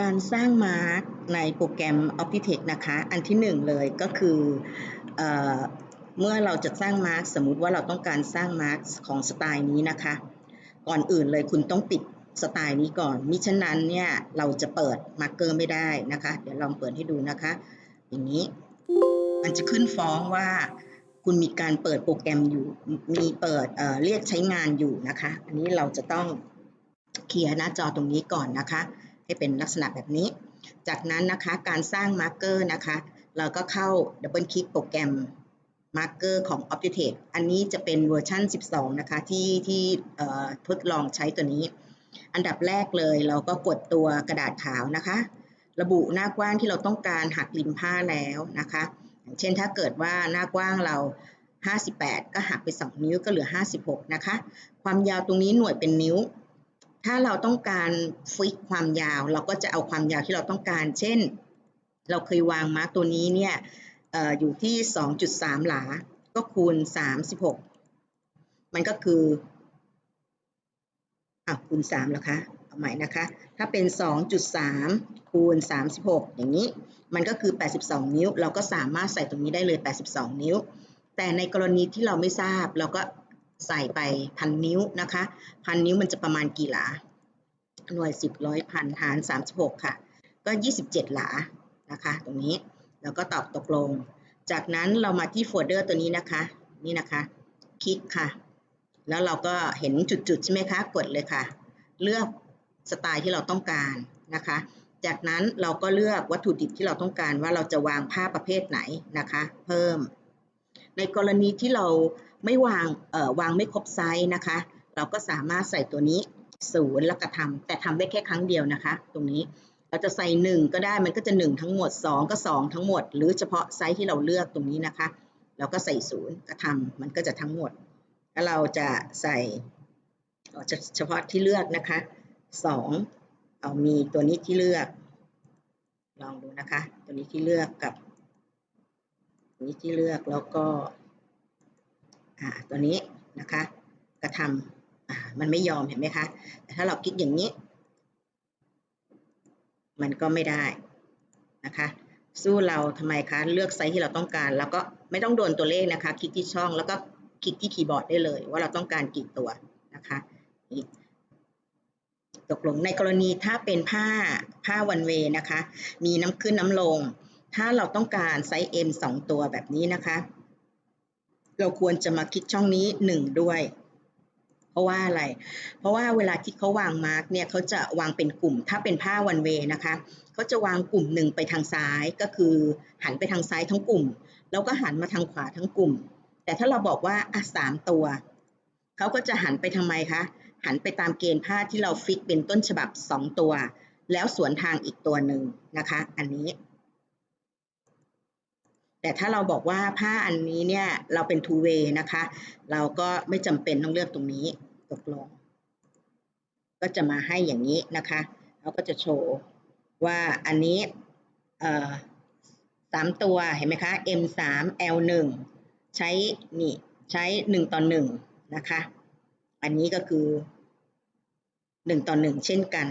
การสร้างมาร์กในโปรแกรม Optitex นะคะ อันที่หนึ่งเลยก็คือเอเมื่อเราจะสร้างมาร์กสมมุติว่าเราต้องการสร้างมาร์กของสไตล์นี้นะคะ ก่อนอื่นเลยคุณต้องปิดสไตล์นี้ก่อน มิฉะนั้นเนี่ยเราจะเปิดมาร์กเกอร์ไม่ได้นะคะ เดี๋ยวลองเปิดให้ดูนะคะ อย่างนี้ มันจะขึ้นฟ้องว่าคุณมีการเปิดโปรแกรมอยู่ มีเปิดเเรียกใช้งานอยู่นะคะ อันนี้เราจะต้องเคลียร์หน้าจอตรงนี้ก่อนนะคะ ให้เป็นลักษณะแบบนี้ จากนั้นนะคะการสร้างมาร์กเกอร์นะคะเราก็เข้าดับเบิลคลิกโปรแกรมมาร์กเกอร์ของ Optitex อันนี้จะเป็นเวอร์ชัน12 นะคะที่ที่ทดลองใช้ตัวนี้ อันดับแรกเลยเราก็กดตัวกระดาษขาวนะคะ ระบุหน้ากว้างที่เราต้องการหักริมผ้าแล้วนะคะอย่างเช่นถ้าเกิดว่าหน้ากว้างเรา 58 ก็หักไป 2 นิ้วก็เหลือ 56 นะคะ ความยาวตรงนี้หน่วยเป็นนิ้ว ถ้าเราต้องการฟิกความยาว เราก็จะเอาความยาวที่เราต้องการ เช่น เราเคยวางมาร์กตัวนี้เนี่ยอออยู่ที่ 2.3 หลา ก็คูณ 36 มันก็คืออะคูณ3แล้วคะเอาใหม่นะคะ ถ้าเป็น 2.3 คูณ 36 อย่างนี้ มันก็คือ 82 นิ้ว เราก็สามารถใส่ตรงนี้ได้เลย 82 นิ้ว แต่ในกรณีที่เราไม่ทราบ เราก็ ใส่ไปพันนิ้วนะคะพันนิ้วมันจะประมาณกี่หลา หน่วยสิบร้อยพันหารสามสิบหกค่ะ ก็ยี่สิบเจ็ดหลานะคะตรงนี้แล้วก็ตอบตกลง จากนั้นเรามาที่โฟลเดอร์ตัวนี้นะคะนี่นะคะคลิกค่ะ แล้วเราก็เห็นจุดๆใช่ไหมคะกดเลยค่ะ เลือกสไตล์ที่เราต้องการนะคะ จากนั้นเราก็เลือกวัตถุดิบที่เราต้องการว่าเราจะวางผ้าประเภทไหนนะคะ เพิ่ม ในกรณีที่เรา ไม่วางเอ่อวางไม่ครบไซส์นะคะ เราก็สามารถใส่ตัวนี้ศูนย์แล้วก็ทำแต่ทำได้แค่ครั้งเดียวนะคะ ตรงนี้เราจะใส่ 1 ก็ได้มันก็จะ 1 ทั้งหมด 2 ก็ 2 ทั้งหมด หรือเฉพาะไซส์ที่เราเลือกตรงนี้นะคะ เราก็ใส่ศูนย์ก็ทำมันก็จะทั้งหมด แล้วเราจะใส่เฉพาะที่เลือกนะคะ 2 เอามีตัวนี้ที่เลือก ลองดูนะคะ ตัวนี้ที่เลือกกับตัวนี้ที่เลือกแล้วก็ ตัวนี้นะคะกระทำมันไม่ยอมเห็นไหมคะแต่ถ้าเราคลิกอย่างนี้ มันก็ไม่ได้นะคะสู้เราทำไมคะเลือกไซส์ที่เราต้องการ แล้วก็ไม่ต้องโดนตัวเลขนะคะ คลิกที่ช่องแล้วก็คลิกที่คีย์บอร์ดได้เลย ว่าเราต้องการกี่ตัวนะคะตกลงในกรณีถ้าเป็นผ้าผ้าวันเวนะคะ มีน้ำขึ้นน้ำลง ถ้าเราต้องการไซส์ M 2 ตัวแบบนี้นะคะ เราควรจะมาคลิกช่องนี้1ด้วยเพราะว่าอะไร เพราะว่าเวลาที่เขาวางมาร์กเนี่ยเขาจะวางเป็นกลุ่ม ถ้าเป็นผ้าวันเวนะคะเขาจะวางกลุ่มหนึ่งไปทางซ้ายก็คือหันไปทางซ้ายทั้งกลุ่ม แล้วก็หันมาทางขวาทั้งกลุ่ม แต่ถ้าเราบอกว่าอะสามตัวเขาก็จะหันไปทำไมคะ หันไปตามเกณฑ์ผ้าที่เราฟิกเป็นต้นฉบับ 2 ตัว แล้วสวนทางอีกตัวหนึ่งนะคะ อันนี้ แต่ถ้าเราบอกว่าผ้าอันนี้เนี่ยเราเป็น two way นะคะ เราก็ไม่จำเป็นต้องเลือกตรงนี้ตกลง ก็จะมาให้อย่างนี้นะคะเราก็จะโชว์ว่าอันนี้สามตัวเห็นไหมคะ M 3 L 1ใช้นี่ใช้หนึ่งต่อหนึ่งนะคะ อันนี้ก็คือหนึ่งต่อหนึ่งเช่นกัน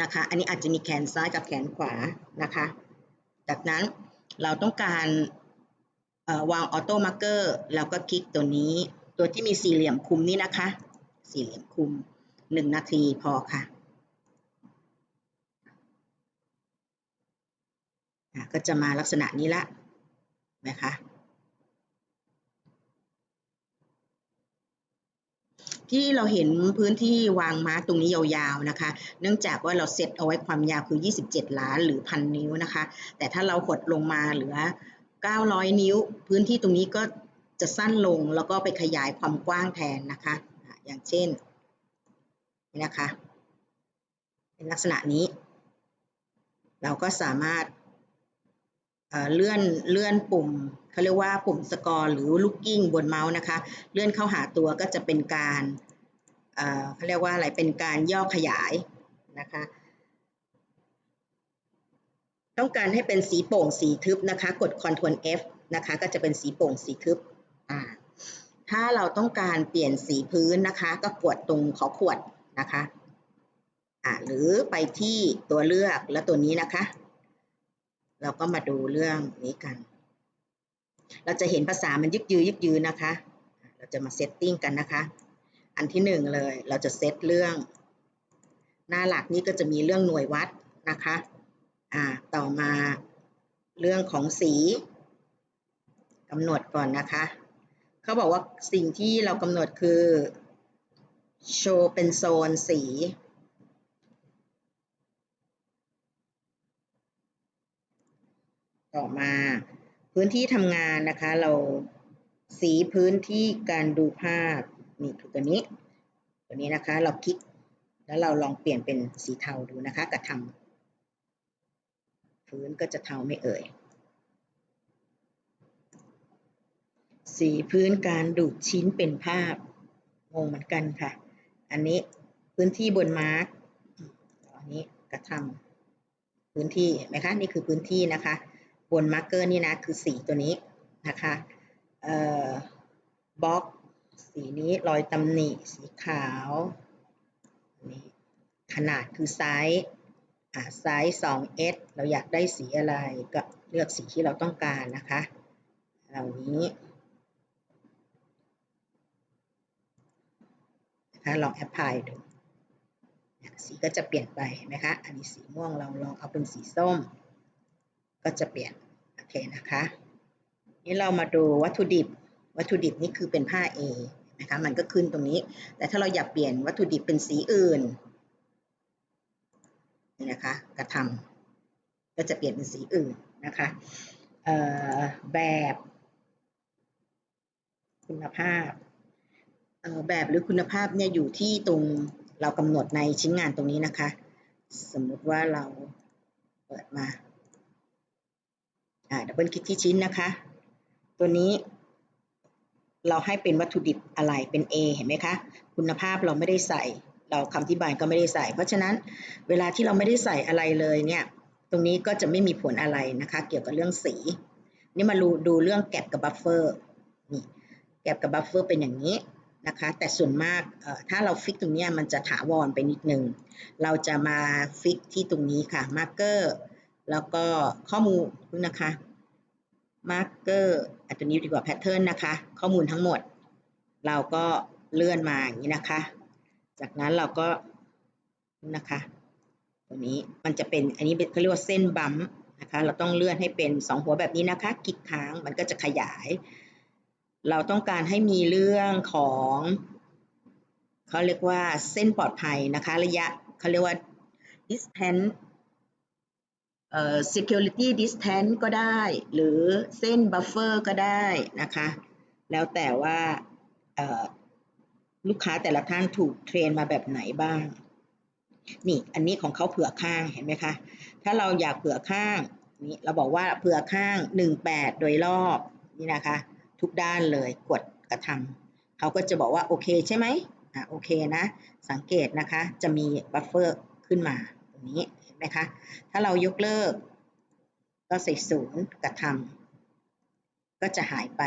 นะคะ อันนี้อาจจะมีแขนซ้ายกับแขนขวานะคะ จากนั้น เราต้องการวางออโต้มาร์กเกอร์เราก็คลิกตัวนี้ ตัวที่มีสี่เหลี่ยมคุมนี่นะคะ สี่เหลี่ยมคุมหนึ่งนาทีพอค่ะก็จะมาลักษณะนี้ละนะคะ ที่เราเห็นพื้นที่วางมาร์กตรงนี้ยาวๆนะคะ เนื่องจากว่าเราเซตเอาไว้ความยาวคือ 27 ล้านหรือพันนิ้วนะคะ แต่ถ้าเราหดลงมาเหลือ 900 นิ้ว พื้นที่ตรงนี้ก็จะสั้นลงแล้วก็ไปขยายความกว้างแทนนะคะ อย่างเช่นนี่นะคะ เป็นลักษณะนี้ เราก็สามารถเลื่อนเลื่อนปุ่ม เขาเรียกว่าปุ่มสกอร์หรือลูกกิ้งบนเมาส์นะคะ เลื่อนเข้าหาตัวก็จะเป็นการเขาเรียกว่าอะไรเป็นการย่อขยายนะคะ ต้องการให้เป็นสีโป่งสีทึบนะคะ กด Ctrl F นะคะ ก็จะเป็นสีโป่งสีทึบถ้าเราต้องการเปลี่ยนสีพื้นนะคะ ก็กดตรงขอขวดนะคะอ่าหรือไปที่ตัวเลือกและตัวนี้นะคะ เราก็มาดูเรื่องนี้กัน เราจะเห็นภาษามันยึกยือยึกยือนะคะ เราจะมาเซตติ้งกันนะคะ อันที่หนึ่งเลยเราจะเซตเรื่อง หน้าหลักนี้ก็จะมีเรื่องหน่วยวัดนะคะอ่าต่อมาเรื่องของสีกำหนดก่อนนะคะเขาบอกว่าสิ่งที่เรากำหนดคือโชว์เป็นโซนสีต่อมา พื้นที่ทำงานนะคะ เราสีพื้นที่การดูภาพนี่คือตัวนี้ตัวนี้นะคะ เราคลิกแล้วเราลองเปลี่ยนเป็นสีเทาดูนะคะกระทำพื้นก็จะเทาไม่เอ่ย สีพื้นการดูดชิ้นเป็นภาพงงเหมือนกันค่ะ อันนี้พื้นที่บนมาร์กอันนี้กระทำพื้นที่เห็นไหมคะนี่คือพื้นที่นะคะ บนมาร์กเกอร์นี่นะคือสีตัวนี้นะคะบล็อกสีนี้รอยตำหนิสีขาวนี่ขนาดคือไซส์อ่าไซส์ 2S เราอยากได้สีอะไรก็เลือกสีที่เราต้องการนะคะเหล่านี้นะคะลองแอปพลายดูสีก็จะเปลี่ยนไปนะคะ อันนี้สีม่วงเราลองเอาเป็นสีส้ม ก็จะเปลี่ยน โอเคนะคะ นี่เรามาดูวัตถุดิบ วัตถุดิบนี่คือเป็นผ้า A นะคะ มันก็ขึ้นตรงนี้ แต่ถ้าเราอยากเปลี่ยนวัตถุดิบเป็นสีอื่น นี่นะคะ กระทำก็จะเปลี่ยนเป็นสีอื่นนะคะแบบคุณภาพแบบหรือคุณภาพเนี่ยอยู่ที่ตรงเรากำหนดในชิ้นงานตรงนี้นะคะ สมมติว่าเราเปิดมา ดับเบิลคลิกที่ชิ้นนะคะ ตัวนี้เราให้เป็นวัตถุดิบอะไรเป็น A เห็นไหมคะ คุณภาพเราไม่ได้ใส่ เราคำอธิบายก็ไม่ได้ใส่ เพราะฉะนั้นเวลาที่เราไม่ได้ใส่อะไรเลยเนี่ย ตรงนี้ก็จะไม่มีผลอะไรนะคะ เกี่ยวกับเรื่องสี นี่มาดูดูเรื่องแกลบกับบัฟเฟอร์นี่แกลบกับบัฟเฟอร์เป็นอย่างนี้นะคะ แต่ส่วนมากถ้าเราฟิกตรงนี้มันจะถาวรไปนิดนึง เราจะมาฟิกที่ตรงนี้ค่ะมาร์เกอร์ แล้วก็ข้อมูลนะคะมาร์กเกอร์อันตัวนี้ดีกว่าแพทเทิร์นนะคะ ข้อมูลทั้งหมด เราก็เลื่อนมาอย่างนี้นะคะ จากนั้นเราก็นะคะตัวนี้มันจะเป็นอันนี้เขาเรียกว่าเส้นบัมนะคะเราต้องเลื่อนให้เป็นสองหัวแบบนี้นะคะคลิกค้างมันก็จะขยาย เราต้องการให้มีเรื่องของเขาเรียกว่าเส้นปลอดภัยนะคะ ระยะเขาเรียกว่า distance security distance ก็ได้ หรือเส้น buffer ก็ได้นะคะ แล้วแต่ว่าลูกค้าแต่ละท่านถูกเทรนมาแบบไหนบ้าง นี่อันนี้ของเขาเผื่อข้างเห็นไหมคะ ถ้าเราอยากเผื่อข้างนี่เราบอกว่าเผื่อข้าง 18 โดยรอบนี่นะคะ ทุกด้านเลยกดกระทำเขาก็จะบอกว่าโอเคใช่ไหมอะโอเคนะ สังเกตนะคะจะมีบัฟเฟอร์ขึ้นมาตรงนี้ ไหมคะ ถ้าเรายกเลิก ก็ใส่ศูนย์กระทำก็จะหายไป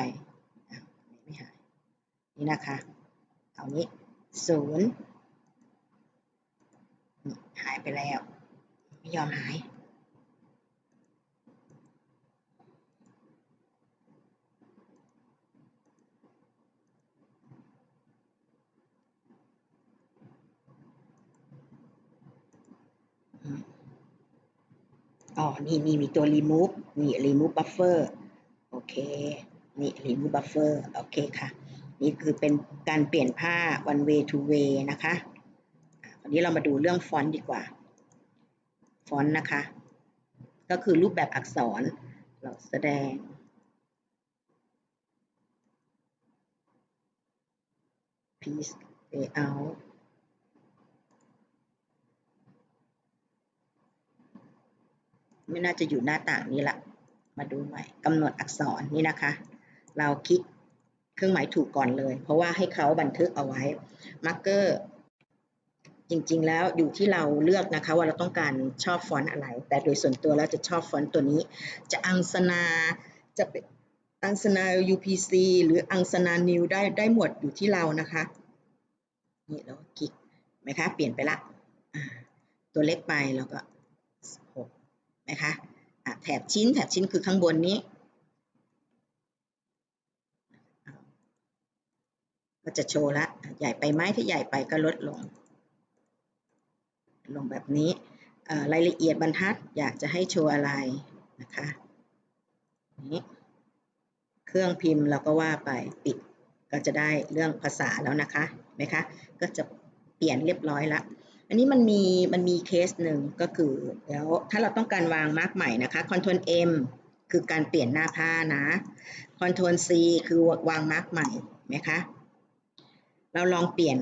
ไม่หายนี่นะคะ เอานี้ศูนย์หายไปแล้ว ไม่ยอมหาย อ๋อ นี่นี่มีตัว remove นี่ remove buffer โอเค นี่ remove buffer โอเคค่ะ นี่คือเป็นการเปลี่ยนผ้า one way to way นะคะวันนี้เรามาดูเรื่องฟอนต์ดีกว่า ฟอนต์นะคะ ก็คือรูปแบบอักษร เราแสดง piece layout ไม่น่าจะอยู่หน้าต่างนี้ละ มาดูใหม่กำหนดอักษรนี่นะคะ เราคลิกเครื่องหมายถูกก่อนเลย เพราะว่าให้เขาบันทึกเอาไว้มาร์กเกอร์จริงๆ แล้วอยู่ที่เราเลือกนะคะว่าเราต้องการชอบฟอนต์อะไร แต่โดยส่วนตัวแล้วจะชอบฟอนต์ตัวนี้ จะอังสนาจะเป็นอังสนา UPC หรืออังสนานิวได้ได้หมดอยู่ที่เรานะคะนี่เราคลิกไหมคะเปลี่ยนไปละตัวเล็กไปเราก็ นะคะะแถบชิ้นแถบชิ้นคือข้างบนนี้ ก็จะโชว์ละใหญ่ไปไหมถ้าใหญ่ไปก็ลดลง ลงแบบนี้รายละเอียดบรรทัดอยากจะให้โชว์อะไรนะคะนี้เครื่องพิมพ์เราก็ว่าไปปิดก็จะได้เรื่องภาษาแล้วนะคะไหมคะก็จะเปลี่ยนเรียบร้อยละ อันนี้มันมีมันมีเคสหนึ่งก็คือแล้วถ้าเราต้องการวางมาร์กใหม่นะคะ Ctrl M คือการเปลี่ยนหน้าผ้านะ Ctrl C คือวางมาร์กใหม่ไหมคะ เราลองเปลี่ยน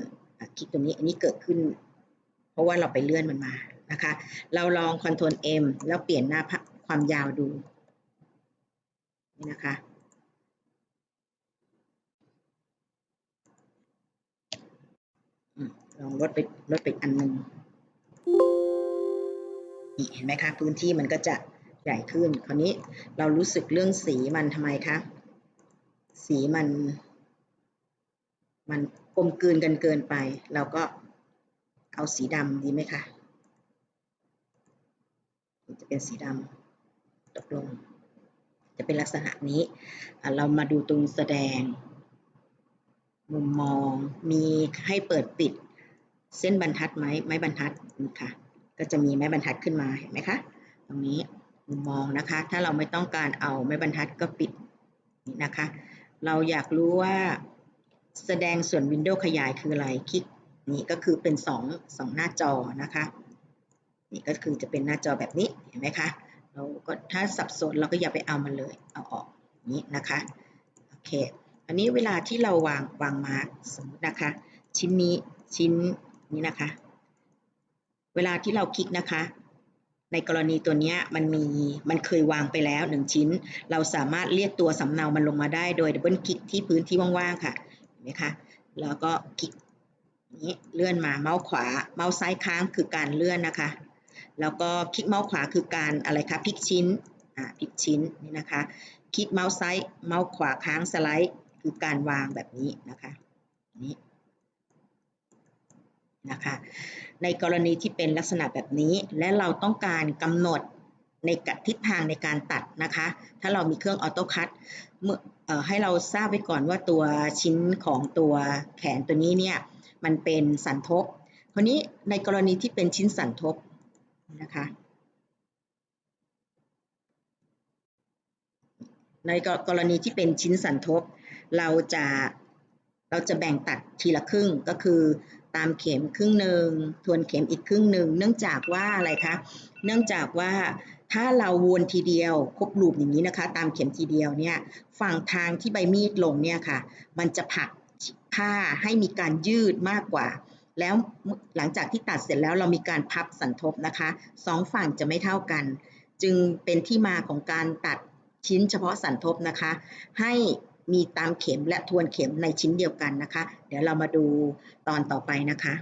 คลิกตรงนี้อันนี้เกิดขึ้น เพราะว่าเราไปเลื่อนมันมานะคะ เราลอง Ctrl M แล้วเปลี่ยนหน้าความยาวดูนี่นะคะ ลองลดไปลดไปอันหนึ่งนี่เห็นไหมคะพื้นที่มันก็จะใหญ่ขึ้น คราวนี้เรารู้สึกเรื่องสีมันทำไมคะ สีมัน มันกลมกลืนกันเกินไป เราก็เอาสีดำดีไหมคะจะเป็นสีดำตกลง จะเป็นลักษณะนี้ เรามาดูตรงแสดง มุมมองมีให้เปิดปิด เส้นบรรทัดไหมไม้บรรทัดนี่ค่ะก็จะมีไม้บรรทัดขึ้นมาเห็นไหมคะ ตรงนี้มุมมองนะคะ ถ้าเราไม่ต้องการเอาไม้บรรทัดก็ปิดนี่นะคะ เราอยากรู้ว่าแสดงส่วนวินโดว์ขยายคืออะไรคลิกนี่ก็คือเป็น2 2หน้าจอนะคะนี่ก็คือจะเป็นหน้าจอแบบนี้เห็นไหมคะเราก็ถ้าสับสนเราก็อย่าไปเอามันเลยเอาออกนี้นะคะโอเคอันนี้เวลาที่เราวางวางมาร์กสมมตินะคะ ชิ้นนี้ชิ้น นี้นะคะ เวลาที่เราคลิกนะคะ ในกรณีตัวนี้มันมีมันเคยวางไปแล้วหนึ่งชิ้น เราสามารถเรียกตัวสำเนามันลงมาได้โดยดับเบิลคลิกที่พื้นที่ว่างๆค่ะเห็นไหมคะแล้วก็คลิกนี้เลื่อนมาเมาส์ขวา เมาส์ซ้ายค้างคือการเลื่อนนะคะ แล้วก็คลิกเมาส์ขวาคือการอะไรคะพลิกชิ้นอ่าพลิกชิ้นนี่นะคะคลิกเมาส์ซ้ายเมาส์ขวาค้างสไลด์คือการวางแบบนี้นะคะนี้ นะคะในกรณีที่เป็นลักษณะแบบนี้ และเราต้องการกำหนดในกทิศทางในการตัดนะคะ ถ้าเรามีเครื่องออโต้คัตเมื่อให้เราทราบไว้ก่อนว่าตัวชิ้นของตัวแขนตัวนี้เนี่ยมันเป็นสันทบคราวนี้ในกรณีที่เป็นชิ้นสันทบนะคะในกรณีที่เป็นชิ้นสันทบ เราจะเราจะแบ่งตัดทีละครึ่งก็คือ ตามเข็มครึ่งหนึ่งทวนเข็มอีกครึ่งหนึ่งเนื่องจากว่าอะไรคะ เนื่องจากว่าถ้าเราวนทีเดียวครบลูปอย่างนี้นะคะ ตามเข็มทีเดียวเนี่ยฝั่งทางที่ใบมีดลงเนี่ยค่ะ มันจะผักผ้าให้มีการยืดมากกว่า แล้วหลังจากที่ตัดเสร็จแล้วเรามีการพับสันทบนะคะสองฝั่งจะไม่เท่ากัน จึงเป็นที่มาของการตัดชิ้นเฉพาะสันทบนะคะ ให้ มีตามเข็มและทวนเข็มในชิ้นเดียวกันนะคะ เดี๋ยวเรามาดูตอนต่อไปนะคะ